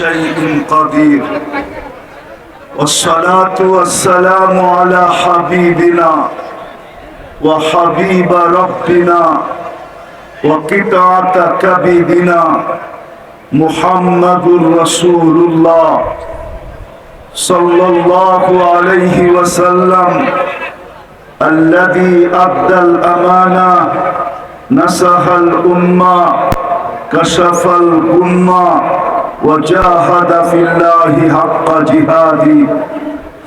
شيء قدير. والصلاة والسلام على حبيبنا وحبيب ربنا وقطعة كبدنا محمد رسول الله صلى الله عليه وسلم الذي أدى الأمانة نسح الأمة كشف الأمة وجاهد في الله حق جهاده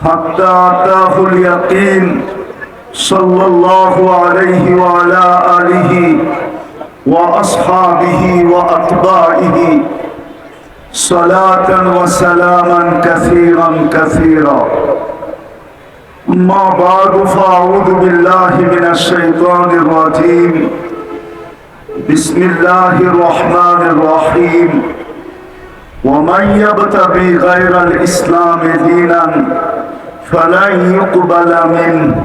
حتى أتاه اليقين صلى الله عليه وعلى آله وأصحابه وأتباعه. صلاة وسلاما كثيرا كثيرا. أما بعد فأعوذ بالله من الشيطان الرجيم. بسم الله الرحمن الرحيم. ومن يبتغي غير الإسلام دينا فلن يقبل منه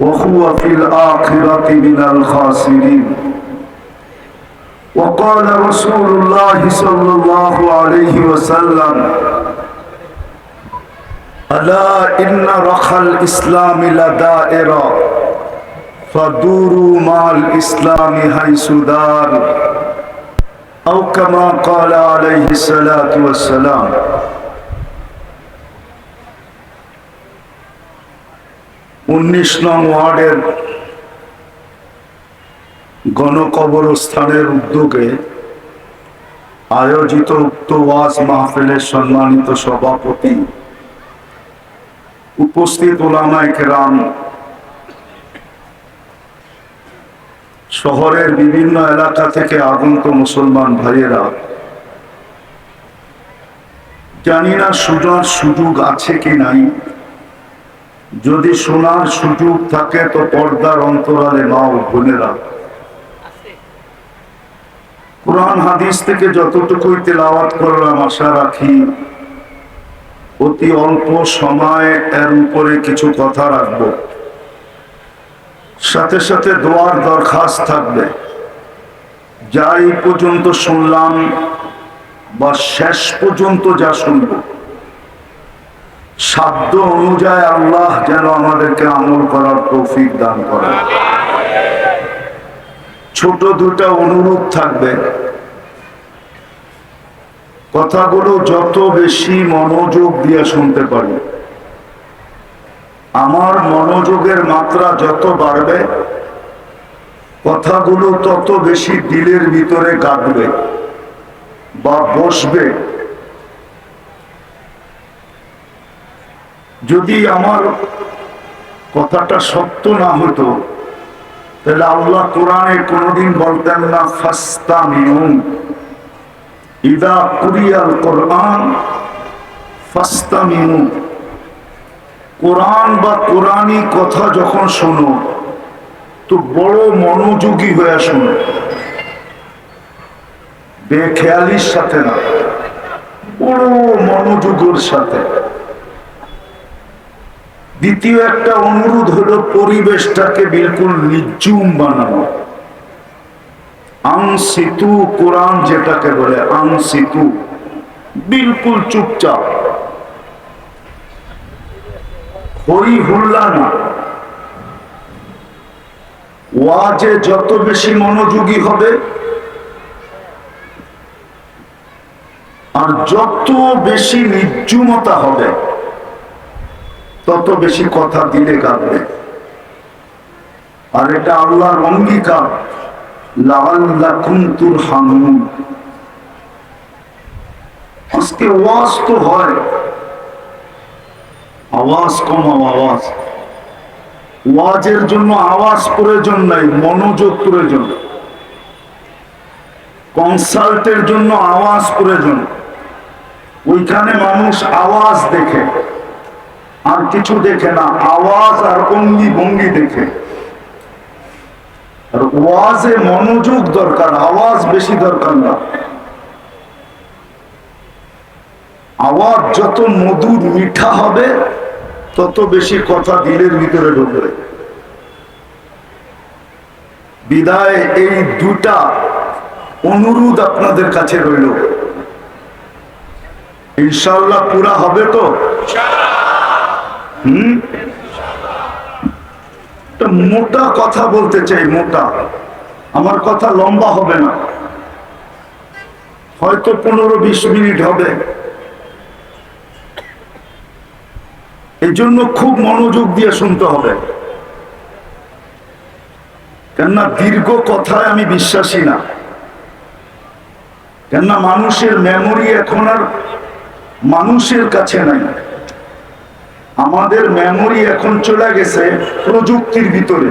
وهو في الآخرة من الخاسرين. وقال رسول الله صلى الله عليه وسلم ألا إن رخى الإسلام لدائرة فدوروا مع الإسلام حيث دار. أو كما قال عليه الصلاة والسلام উনিশ নং ওয়ার্ডের গণকবরস্থানের উদ্যোগে আয়োজিত উক্ত ওয়াজ মাহফিলের সম্মানিত সভাপতি উপস্থিত ওলামায় কেরাম শহরের বিভিন্ন এলাকা থেকে আগন্ত মুসলমান ভাইয়েরা, জানি না শোনার সুযোগ আছে কি নাই। যদি শোনার সুযোগ থাকে তো পর্দার অন্তরালে মা ও বোনেরা। কোরআন হাদিস থেকে যতটুকুই তেলাওয়াত করলাম, আশা রাখি অতি অল্প সময় এর উপরে কিছু কথা রাখব। সাথে সাথে দোয়ার দরখাস্ত থাকবে। যা এই পর্যন্ত শুনলাম বা শেষ পর্যন্ত যা শুনব। সাধ্য অনুযায়ী আল্লাহ যেন আমাদেরকে আমল করার তৌফিক দান করে ছোট দুটা অনুরোধ থাকবে। কথাগুলো যত বেশি মনোযোগ দিয়ে শুনতে পারি। আমার মনোযোগের মাত্রা যত বাড়বে, কথাগুলো তত বেশি দিলের ভিতরে গাঁদবে বা বসবে। যদি আমার কথাটা সত্য না হতো, তাহলে আল্লাহ কোরআনে কোনোদিন বলতেন না ফাস্তা মিউন ইদা কুরিয়াল কোরআন ফাস্তা মিউন কোরআন বা কোরআনই কথা যখন শোনো, তো বড় মনোযোগী হয়ে শোনো। বেখেয়ালির সাথে না, বড় মনোযোগের সাথে। দ্বিতীয় একটা অনুরোধ হলো পরিবেশটাকে বিলকুল নির্জুম বানানো। আং আংসিতু কোরআন যেটাকে বলে আং আংসিতু বিলকুল চুপচাপ। হই হুল্লা না। ওয়াজে যত বেশি মনোযোগী হবে, আর যত বেশি নির্জুমতা হবে, তত বেশি কথা দিলে কাঁদবে। আর এটা আল্লাহর অঙ্গীকার। লাল্লাকুম তুরহামুন। আজকে ওয়াজ তো হয় আওয়াজ কমাও আওয়াজ। ওয়াজের জন্য আওয়াজ প্রয়োজন নাই, মনোযোগ প্রয়োজন। কনসাল্টের জন্য আওয়াজ প্রয়োজন। ওইখানে মানুষ আওয়াজ দেখে। আর কিছু দেখে না, আওয়াজ আর অঙ্গি ভঙ্গি দেখে। আর ওয়াজে মনোযোগ দরকার, আওয়াজ বেশি দরকার না। আওয়াজ যত মধুর মিঠা হবে, তত বেশি কথা দিলের ভিতরে ঢুকবে বিদায় এই দুটা অনুরোধ আপনাদের কাছে রইল। ইনশাল্লাহ পুরা হবে তো? হুম? মোটা কথা বলতে চাই, মোটা। আমার কথা লম্বা হবে না। হয়তো পনেরো বিশ মিনিট হবে। এই জন্য খুব মনোযোগ দিয়ে শুনতে হবে। কেননা দীর্ঘ কথায় আমি বিশ্বাসী না। কেননা মানুষের মেমোরি এখন আর মানুষের কাছে নাই। আমাদের মেমোরি এখন চলে গেছে প্রযুক্তির ভিতরে।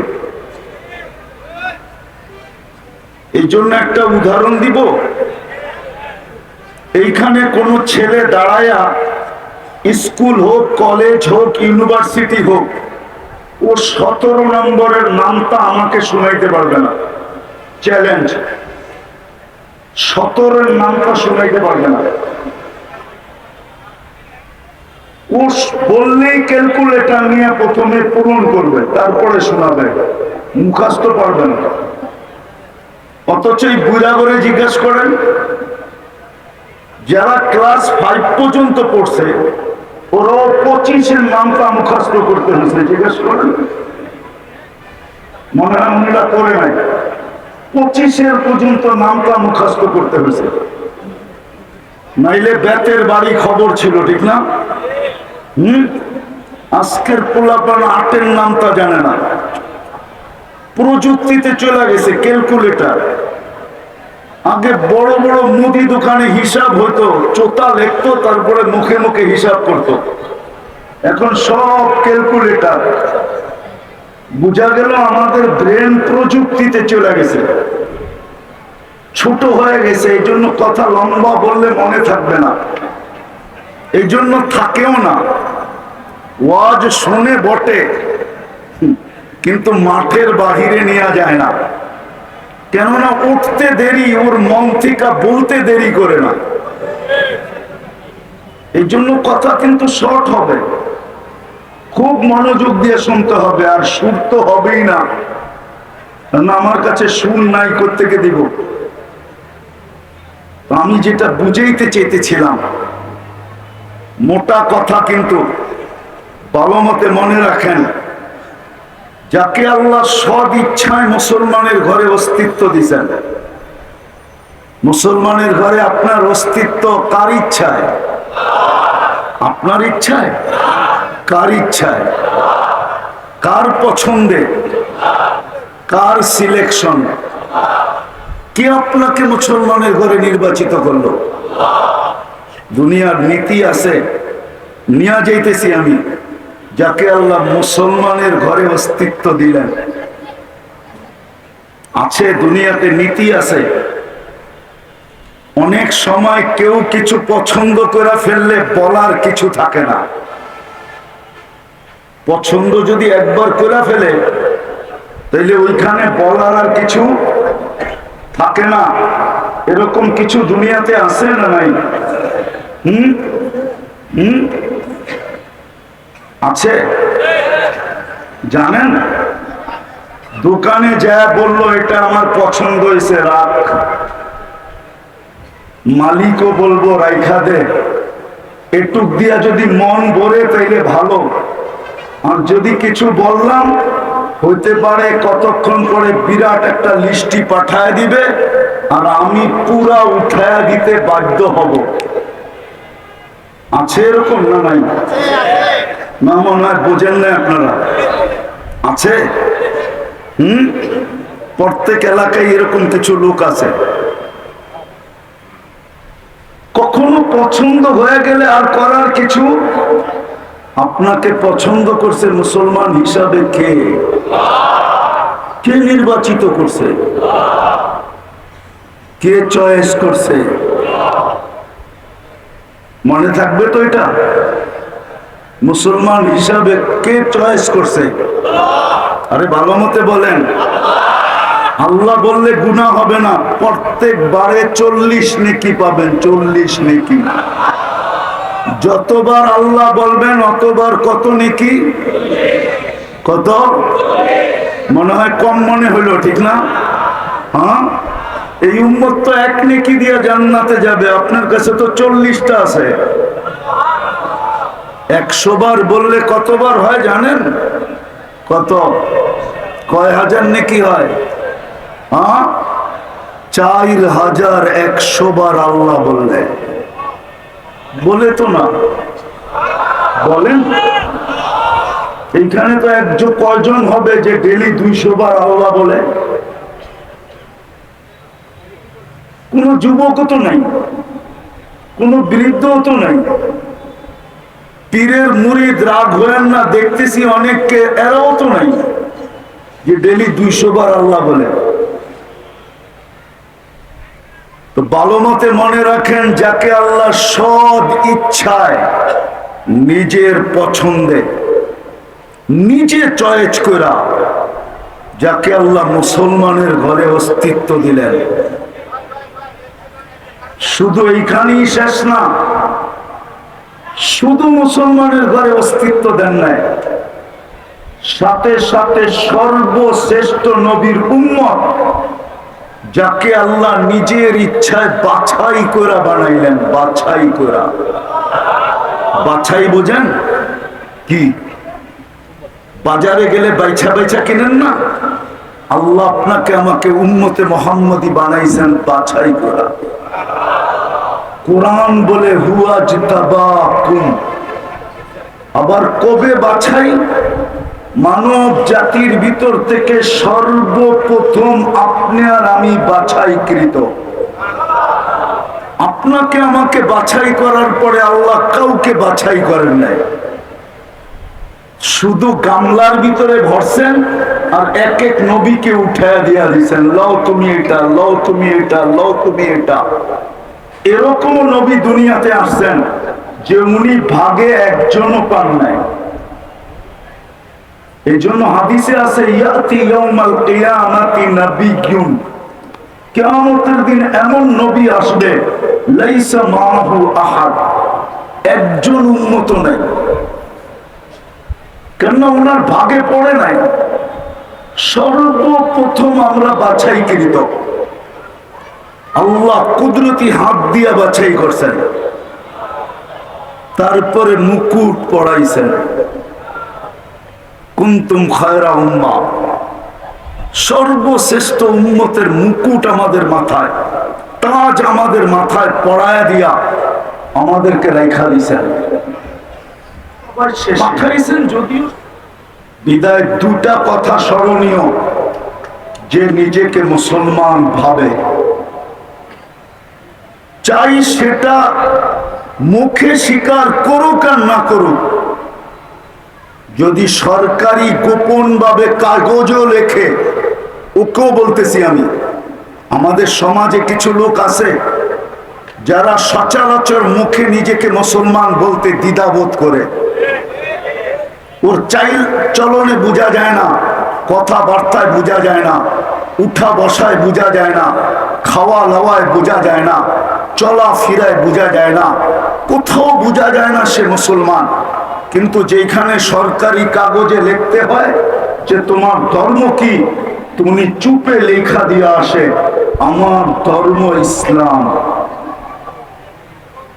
এই জন্য একটা উদাহরণ দিব। এইখানে কোন ছেলে দাঁড়ায়া স্কুল হোক, কলেজ হোক, ইউনিভার্সিটি হোক, ও সতেরো নম্বরের নামটা আমাকে শুনাইতে পারবে না। চ্যালেঞ্জ সতেরোর নামটা শুনাইতে পারবে না। ও বললেই ক্যালকুলেটার নিয়ে প্রথমে পূরণ করবে, তারপরে শোনাবে। মুখাস্ত পারবে না। অথচ এই বুড়া করে জিজ্ঞেস করেন, যারা ক্লাস ফাইভ পর্যন্ত পড়ছে ওরা পঁচিশের নামটা মুখাস্ত করতে হয়েছে, জিজ্ঞেস করেন। মনে হয় মহিলা করে নাই। পঁচিশের পর্যন্ত নামটা মুখাস্ত করতে হয়েছে। নাইলে বেতের বাড়ি খবর ছিল, ঠিক না? হম? আজকের পোলাপান আটের নামটা জানে না। প্রযুক্তিতে চলে গেছে, ক্যালকুলেটার। আগে বড় বড় মুদি দোকানে হিসাব হতো, চোতা লিখতো, তারপরে মুখে মুখে হিসাব করত। এখন সব ক্যালকুলেটার। বোঝা গেল আমাদের ব্রেন প্রযুক্তিতে চলে গেছে। ছোট হয়ে গেছে, এই জন্য কথা লম্বা বললে মনে থাকবে না। এই জন্য থাকেও না। ওয়াজ শোনে বটে, কিন্তু মাঠের বাহিরে নেওয়া যায় না। কেননা উঠতে দেরি, ওর মন থেকে বলতে দেরি করে না। এই জন্য কথা কিন্তু শর্ট হবে। খুব মনোযোগ দিয়ে শুনতে হবে, আর সুর তো হবেই না। আমার কাছে সুর নাই করতে দিব? আমি যেটা বুঝাইতে চেয়েছিলাম, মোটা কথা কিন্তু ভালো মতে মনে রাখেন যাকে আল্লাহ সদ ইচ্ছায় মুসলমানের ঘরে অস্তিত্ব দিছেন। মুসলমানের ঘরে আপনার অস্তিত্ব কার ইচ্ছায়? আপনার ইচ্ছায়? কার ইচ্ছায়? কার পছন্দে? কার সিলেকশন কে আপনাকে মুসলমানের ঘরে নির্বাচিত করল? দুনিয়ার নীতি আছে। নিয়ে যাইতেছি আমি। যাকে আল্লাহ মুসলমানের ঘরে অস্তিত্ব দিলেন। আছে, দুনিয়াতে নীতি আছে। অনেক সময় কেউ কিছু পছন্দ করে ফেললে বলার কিছু থাকে না। পছন্দ যদি একবার করে ফেলে, তাইলে ওইখানে বলার আর কিছু থাকে না। এরকম কিছু দুনিয়াতে আছে না নাই? হুম? হুম? আছে? জানেন? দোকানে যা বলল, এটা আমার পছন্দ হয়েছে, রাখ। মালিকও বলব, রাইখা দে। এটুক দিয়া যদি মন ভরে, তাইলে ভালো। আর যদি কিছু বললাম, হইতে পারে কতক্ষণ পরে বিরাট একটা লিস্টি পাঠায় দিবে, আর আমি পুরা উঠায়া দিতে বাধ্য হব। আছে এরকম না নাই? না মনে হয় বোঝেন না আপনারা। আছে? হুম? প্রত্যেক এলাকায় এরকম কিছু লোক আছে। কখনো পছন্দ হয়ে গেলে আর করার কিছু? আপনাকে পছন্দ করছে মুসলমান হিসাবে কে? কে নির্বাচিত করছে? কে চয়েস করছে? মনে থাকবে তো এটা? মুসলমান হিসাবে কে চয়েস করছে? আরে ভালো মতে বলেন। আল্লাহ বললে গুণা হবে না। প্রত্যেক বারে চল্লিশ নেকি পাবেন, চল্লিশ নেকি। যতবার আল্লাহ বলবেন, অতবার কত নেকি? কত? মনে হয় কম মনে হইল ঠিক না? হ্যাঁ? এই উম্মত তো এক নেকি দিয়ে জান্নাতে যাবে, আপনার কাছে তো চল্লিশটা আছে। একশো বার বললে কতবার হয় জানেন? কত? কয় হাজার নাকি হয়? চার হাজার একশো বার আল্লাহ বললে। বলে তো না। বলেন। এইখানে তো একজন কয়জন হবে যে ডেলি দুইশো বার আল্লাহ বলে? কোন যুবকও তো নাই। কোন বৃদ্ধও তো নাই। পীরের মুরিদ রাগ হলেন না, দেখতেছি অনেককে, এরাও তো নাই। যে ডেলি দুইশো বার আল্লাহ বলে। তো ভালো মতে মনে রাখেন, যাকে আল্লাহ সদ ইচ্ছায় নিজের পছন্দে, নিজে চয়েস করা যাকে আল্লাহ মুসলমানের ঘরে অস্তিত্ব দিলেন। শুধু এইখানেই শেষ না শুধু মুসলমানের ঘরে অস্তিত্ব দেন নাই। সাথে সাথে সর্বশ্রেষ্ঠ নবীর উম্মত, যাকে আল্লাহ নিজের ইচ্ছায় বাছাই করা বানাইলেন, বাছাই করা। বাছাই বোঝেন? কি? বাজারে গেলে বাইছা বাইছা কিনেন না? আল্লাহ আপনাকে আমাকে উম্মতে মোহাম্মদী বানাইছেন, বাছাই করা। কোরআন বলে হুয়া জিতাবাকুম। আবার কবে বাছাই? মানব জাতির ভিতর থেকে সর্বপ্রথম আপনি আর আমি বাছাইকৃত। আপনাকে আমাকে বাছাই করার পরে আল্লাহ কাউকে বাছাই করেন নাই। শুধু গামলার ভিতরে ভরছেন আর এক এক নবীকে উঠায় দিয়া দিছেন, লও তুমি এটা, লও তুমি এটা, লও তুমি এটা। এরকম নবী দুনিয়াতে আসছেন যে উনি ভাগে একজনও পান নাই। এই জন্য হাদিসে আছে কিয়ামতের দিন এমন নবী আসবে, লাইসা মাহু আহাদ। একজন উন্মত নাই। কেননা ওনার ভাগে পড়ে নাই। সর্বপ্রথম আমরা বাছাই কৃত আল্লাহ কুদরতি হাত দিয়া বাছাই করছেন। তারপরে মুকুট পড়াইছেন কুন্তুম খায়রা উম্মা। সর্বশ্রেষ্ঠ উম্মতের মুকুট আমাদের মাথায় তাজ আমাদের মাথায় পড়ায় দিয়া আমাদেরকে রেখা দিছেন। পাঠাইছেন যদিও। বিদায় দুটা কথা স্মরণীয়। যে নিজেকে মুসলমান ভাবে চাই সেটা মুখে স্বীকার করুক আর না করুক। যদি সরকারি গোপন ভাবে কাগজও লেখে, ওকেও বলতেছি আমি, আমাদের সমাজে কিছু লোক আছে যারা সচরাচর মুখে নিজেকে মুসলমান বলতে দ্বিধাবোধ করে। ওর চাইল চলনে বোঝা যায় না, কথাবার্তায় বোঝা যায় না, উঠা বসায় বোঝা যায় না খাওয়া লাওয়ায় বোঝা যায় না। চলা ফিরায় বোঝা যায় না। কোথাও বোঝা যায় না সে মুসলমান। কিন্তু যেখানে সরকারি কাগজে লিখতে হয় যে তোমার ধর্ম কি, তুমি চুপে লেখা দিয়ে আসে, আমার ধর্ম ইসলাম।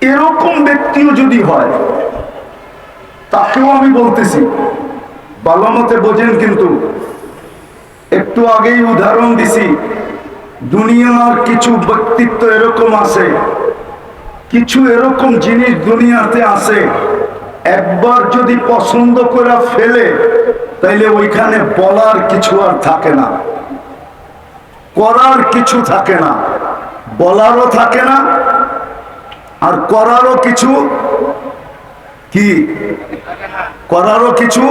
এরকম ব্যক্তিও যদি হয়, তাকেও আমি বলতেছি। ভালো মতে বোঝেন কিন্তু। একটু আগেই উদাহরণ দিছি। দুনিয়ার কিছু ব্যক্তিত্ব এরকম আছে, কিছু এরকম জিনিস দুনিয়াতে আছে, একবার যদি পছন্দ করে ফেলে, তাইলে ওইখানে বলার কিছু আর থাকে না, করার কিছু থাকে না, বলারও থাকে না, আর করারও কিছু কি? করারও কিছু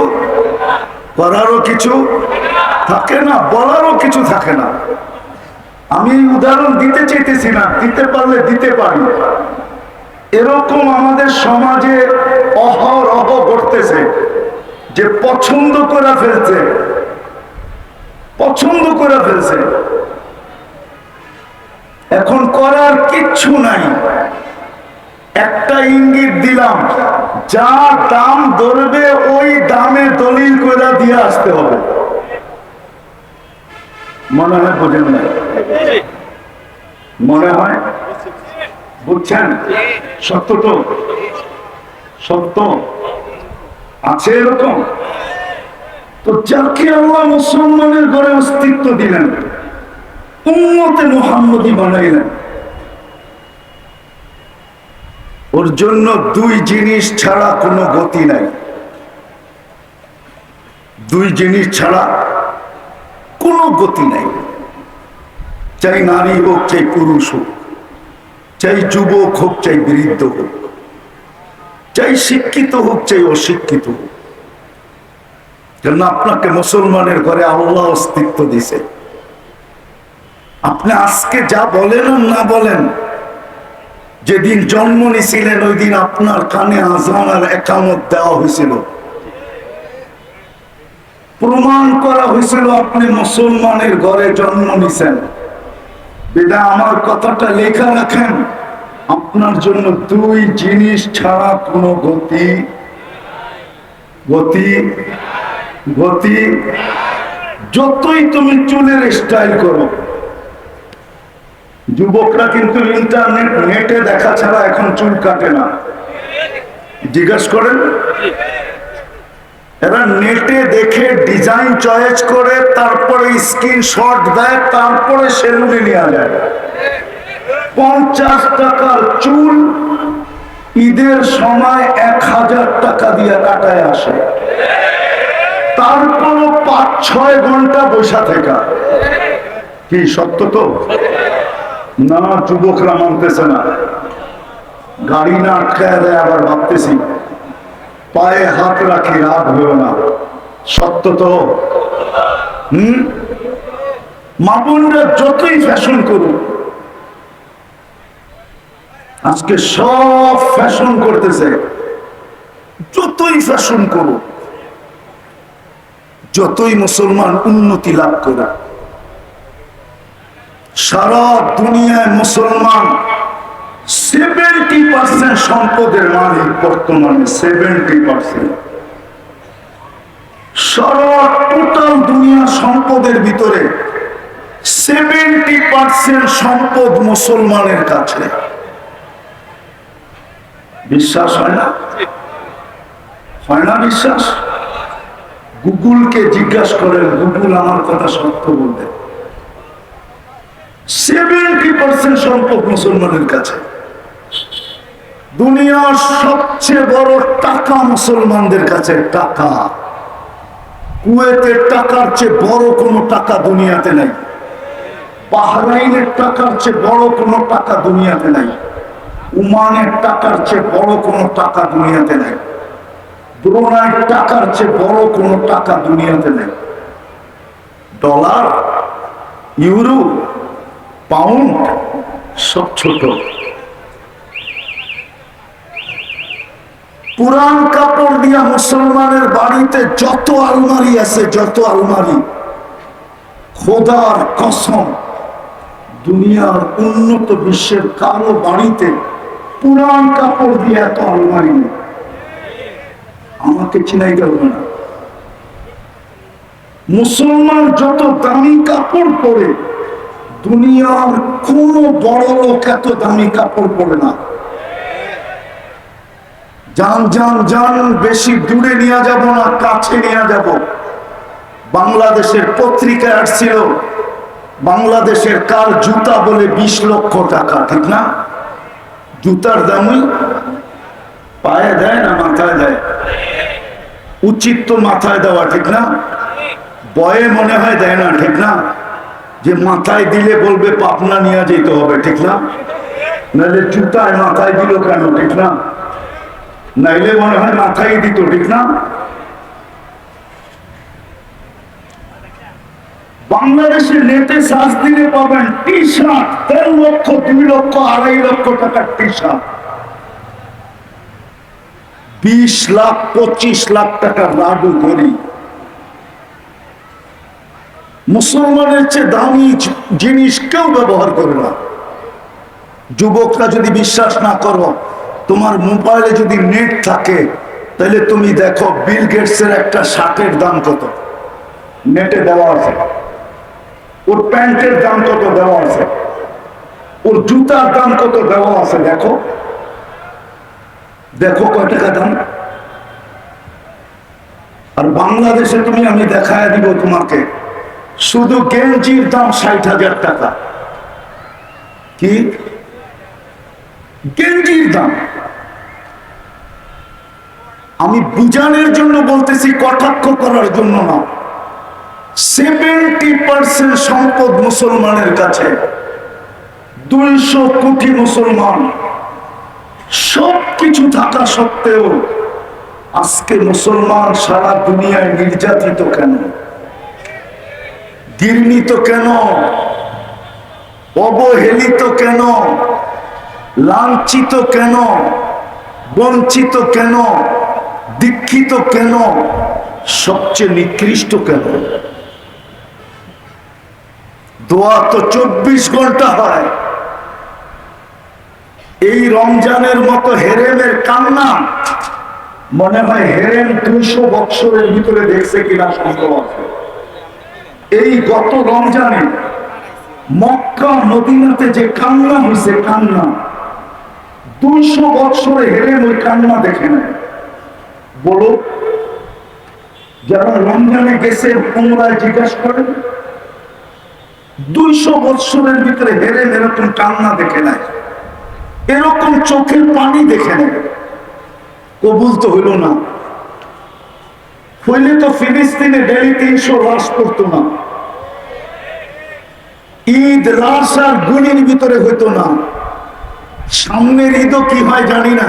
করারও কিছু থাকে না, বলারও কিছু থাকে না। আমি এই উদাহরণ দিতে চাইতেছি না, দিতে পারলে দিতে পারি। এরকম আমাদের সমাজে অহরহ ঘটতেছে যে পছন্দ করে ফেলছে। পছন্দ করে ফেলছে। এখন করার কিচ্ছু নাই। একটা ইঙ্গিত দিলাম, যা দাম ধরবে ওই দামে দলিল করে দিয়ে আসতে হবে। মনে হয় বোঝেন না। মনে হয়? বুঝছেন? সত্য তো? সত্য? আছে এরকম? তো যাকে আল্লাহ মুসলমানের ঘরে অস্তিত্ব দিলেন, উম্মতে মোহাম্মদী বানাইলেন। ওর জন্য দুই জিনিস ছাড়া কোনো গতি নাই। দুই জিনিস ছাড়া গতি নাই। চাই নারী হোক, চাই পুরুষ হোক, চাই যুবক হোক, চাই বৃদ্ধ হোক, চাই শিক্ষিত হোক, চাই অশিক্ষিত হোক। কেন আপনাকে মুসলমানের ঘরে আল্লাহ অস্তিত্ব দিছে। আপনি আজকে যা বলেন না বলেন, যেদিন জন্ম নিছিলেন, ওই দিন আপনার কানে আজান আর একামত দেওয়া হয়েছিল। প্রমাণ করা হয়েছিল আপনি মুসলমানের ঘরে জন্ম নিছেন। বেদা আমার কথাটা লেখা রাখেন। আপনার জন্য দুই জিনিস ছাড়া কোনো গতি গতি গতি, যতই তুমি চুলের স্টাইল করো। যুবকরা কিন্তু ইন্টারনেট নেটে দেখা ছাড়া এখন চুল কাটে না। জিজ্ঞেস করেন? এরা নেটে দেখে ডিজাইন চয়েস করে তারপরে স্ক্রিনশট দেয়, তারপরে সেলুনে নেওয়া যায় পঞ্চাশ টাকার চুল ঈদের সময় এক হাজার টাকা দিয়ে কাটায় আসে। তারপরও পাঁচ, ছয় ঘণ্টা বসা থাকা। কি সত্য তো? না, যুবকরা মানতেছে না। গাড়ি না আটকায় দেয়, আবার ভাবতেছি। পায়ে হাত রাখি রাত হলো না। সত্য তো? হম? মামুনরা যতই ফ্যাশন করুক, আজকে সব ফ্যাশন করতেছে। যতই ফ্যাশন করুক, যতই মুসলমান উন্নতি লাভ করে সারা দুনিয়ায় মুসলমান সেভেন্টি পার্সেন্ট সম্পদের মালিক সম্পদ মুসলমানের কাছে। বিশ্বাস হয় না? হয় না বিশ্বাস? করেন, গুগল আমার কথা সত্য বলবে? সেভেন্টি পার্সেন্ট সম্পদ মুসলমানের কাছে। দুনিয়ার সবচেয়ে বড় টাকা মুসলমানদের কাছে টাকা। কুয়েতের টাকার চেয়ে বড় কোনো টাকা দুনিয়াতে নাই। বাহরাইনের টাকার চেয়ে বড় কোনো টাকা দুনিয়াতে নাই। উমানের টাকার চেয়ে বড় কোনো টাকা দুনিয়াতে নেই। ব্রুনাইয়ের টাকার চেয়ে বড় কোনো টাকা দুনিয়াতে নেই। ডলার, ইউরো, পাউন্ড সব ছোট। পুরান কাপড় দিয়া মুসলমানের বাড়িতে যত আলমারি আছে, যত আলমারি, খোদার কসম, দুনিয়ার উন্নত বিশ্বের কারও বাড়িতে পুরান কাপড় দিয়ে এত আলমারি নেই। আমাকে চিনাই হবে না। মুসলমান যত দামি কাপড় পরে, দুনিয়ার কোন বড় লোক এত দামি কাপড় পরে না। যান যান যান বেশি দূরে নিয়ে যাব না, কাছে নিয়ে যাব। বাংলাদেশের পত্রিকা আসছিল, বাংলাদেশের কার জুতা বলে বিশ লক্ষ টাকা, ঠিক না? জুতার দামই পায়ে দেয় না, মাথায় দেয়। উচিত তো মাথায় দেওয়া, ঠিক না? বয়ে মনে হয় দেয় না, ঠিক না? যে মাথায় দিলে বলবে পাপনা নিয়ে যেতে হবে, ঠিক না? নাহলে জুতায় মাথায় দিল কেন, ঠিক না? নাইলে মনে হয় মাথায় দিত, ঠিক না? বাংলাদেশের নেটে সাজ দিলে পাবেন টি শার্ট দেড় লক্ষ, দুই লক্ষ, আড়াই লক্ষ টাকার টি শার্ট বিশ লাখ, পঁচিশ লাখ টাকার লাডু করি মুসলমানের চেয়ে দামি জিনিস কেউ ব্যবহার করে না। যুবকরা যদি বিশ্বাস না করো তোমার মোবাইলে যদি নেট থাকে তাহলে তুমি দেখো বিল গেটসের একটা শার্টের দাম কত। নেটে দেওয়া আছে। ওর প্যান্টের দাম কত দেওয়া আছে। ওর জুতার দাম কত দেওয়া আছে, দেখো। দেখো কয় টাকা দাম। আর বাংলাদেশে তুমি, আমি দেখায় দিব তোমাকে। শুধু গেঞ্জির দাম ষাট হাজার টাকা। কি? গেঞ্জির দাম। আমি বুঝানোর জন্য বলতেছি, কটাক্ষ করার জন্য না। সেভেন্টি পার্সেন্ট সম্পদ মুসলমানের কাছে। দুইশো কোটি মুসলমান। সব কিছু থাকা সত্ত্বেও আজকে মুসলমান সারা দুনিয়ায় নির্যাতিত কেন? ঘৃণিত কেন? অবহেলিত কেন? লাঞ্ছিত কেন? বঞ্চিত কেন? দীক্ষিত কেন? সবচেয়ে নিকৃষ্ট কেন? দোয়া তো চব্বিশ ঘণ্টা হয়। এই রমজানের মতো হেরেমের কান্না মনে হয় হেরেম দুইশো বৎসরের ভিতরে দেখছে কিনা সম্ভব এই গত রমজানে মক্কা, মদিনাতে যে কান্না হয়েছে, কান্না। দুইশো বৎসরে হেরেম ওই কান্না দেখে নেয় বলো, যারা রমজানে গেছে, পুনরায় জিজ্ঞাসা করেন দুইশো বৎসরের ভিতরে হেরে এরকম কান্না দেখে নেয় এরকম চোখের পানি দেখে নেয় কবুল তো হইল না। হইলে তো ফিলিস্তিনে ডেলি তিনশো লাশ পড়তো না। ঈদ লাশ আর গুলির ভিতরে হইতো না। সামনের ঈদও কি হয় জানি না।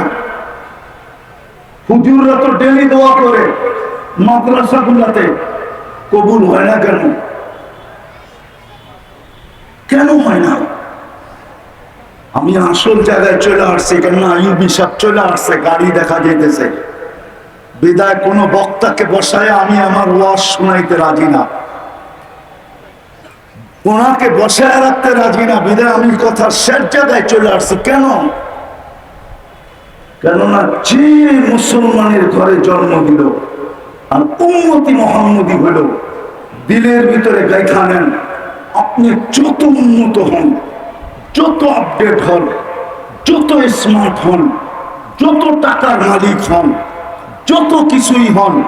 হুজুররা তো ডেলি দোয়া করে মাদ্রাসা গুলাতে কবুল হয় না কেন? কেন হয় না? আমি আসল জায়গায় চলে আসছি কেন আয়ুব হিসাব চলে আসছে, গাড়ি দেখা যেতেছে বিদায় কোনো বক্তাকে বসায় আমি আমার ওয়াজ শোনাইতে রাজি না। ওনাকে বসায় রাখতে রাজি না বিদায় আমি কথা শেষ জায়গায় চলে আসছি। কেন? কেননা যে মুসলমানের ঘরে জন্ম দিল আর উন্নতি মোহাম্মদী হইল দিলের ভিতরে গাইখা নেন। আপনি যত উন্নত হন, যত আপডেট হন, যত স্মার্ট হন, যত টাকার মালিক হন, যত কিছুই হন,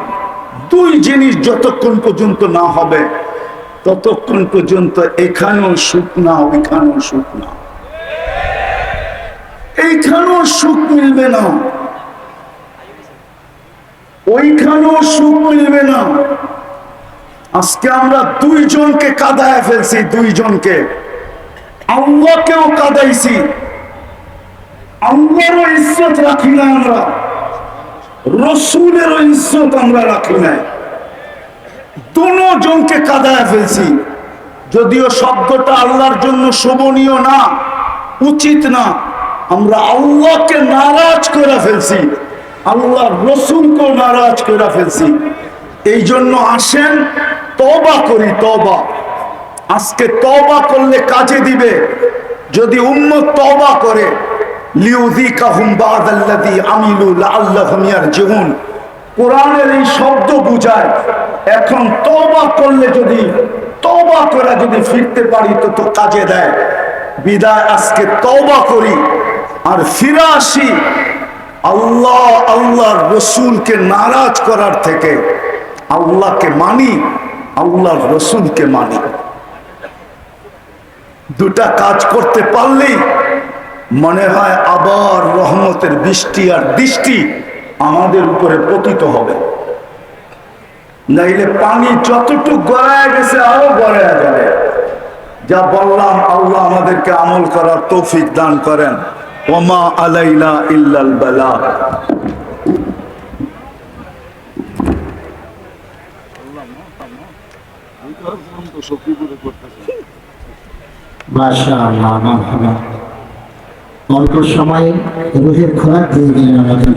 দুই জিনিস যতক্ষণ পর্যন্ত না হবে ততক্ষণ পর্যন্ত এখানেও সুখ না ওইখানেও সুখ না এইখানেও সুখ মিলবে না। ওইখানেও সুখ মিলবে না। আজকে আমরা দুইজনকে কাদায় ফেলছি, দুইজনকে। আল্লাহকেও কাদাইছি। আল্লাহরও ইজ্জত রাখি না আমরা। রসুলেরও ইজ্জত আমরা রাখি না জনকে কাদায় ফেলছি। যদিও শব্দটা আল্লাহর জন্য শোভনীয় না, উচিত না, আমরা আল্লাহকে নারাজ করে ফেলছি। আল্লাহ রসুলকেও নারাজ করে ফেলছি। এই জন্য আসেন তবা করি তবা আজকে তবা করলে কাজে দিবে। যদি উম্মত তবা করে লিউদি লিউযিকাহুম বাদাল্লাযী আমিলু লাআল্লাহুম ইয়ারজিউন। কোরআনের এই শব্দ বুঝায়, এখন তবা করলে যদি তবা করে যদি ফিরতে পারি তো তো কাজে দেয়। বিদায় আজকে তবা করি, আর ফিরে আসি আল্লাহ, আল্লাহর রসুলকে নারাজ করার থেকে। আল্লাহকে মানি, আল্লাহর রসুলকে মানি। দুটা কাজ করতে পারলেই মনে হয় আবার রহমতের বৃষ্টি আর দৃষ্টি আমাদের উপরে পতিত হবে। নাইলে পানি যতটুকু গড়ায় গেছে আরও গড়ায় যাবে। যা বললাম আল্লাহ আমাদেরকে আমল করার তৌফিক দান করেন। ওমা আলাইনা ইল্লাল বালা। মাশাআল্লাহ মাশাআল্লাহ। অল্প সময়ে রুহের খোরাক দিয়ে আমাদের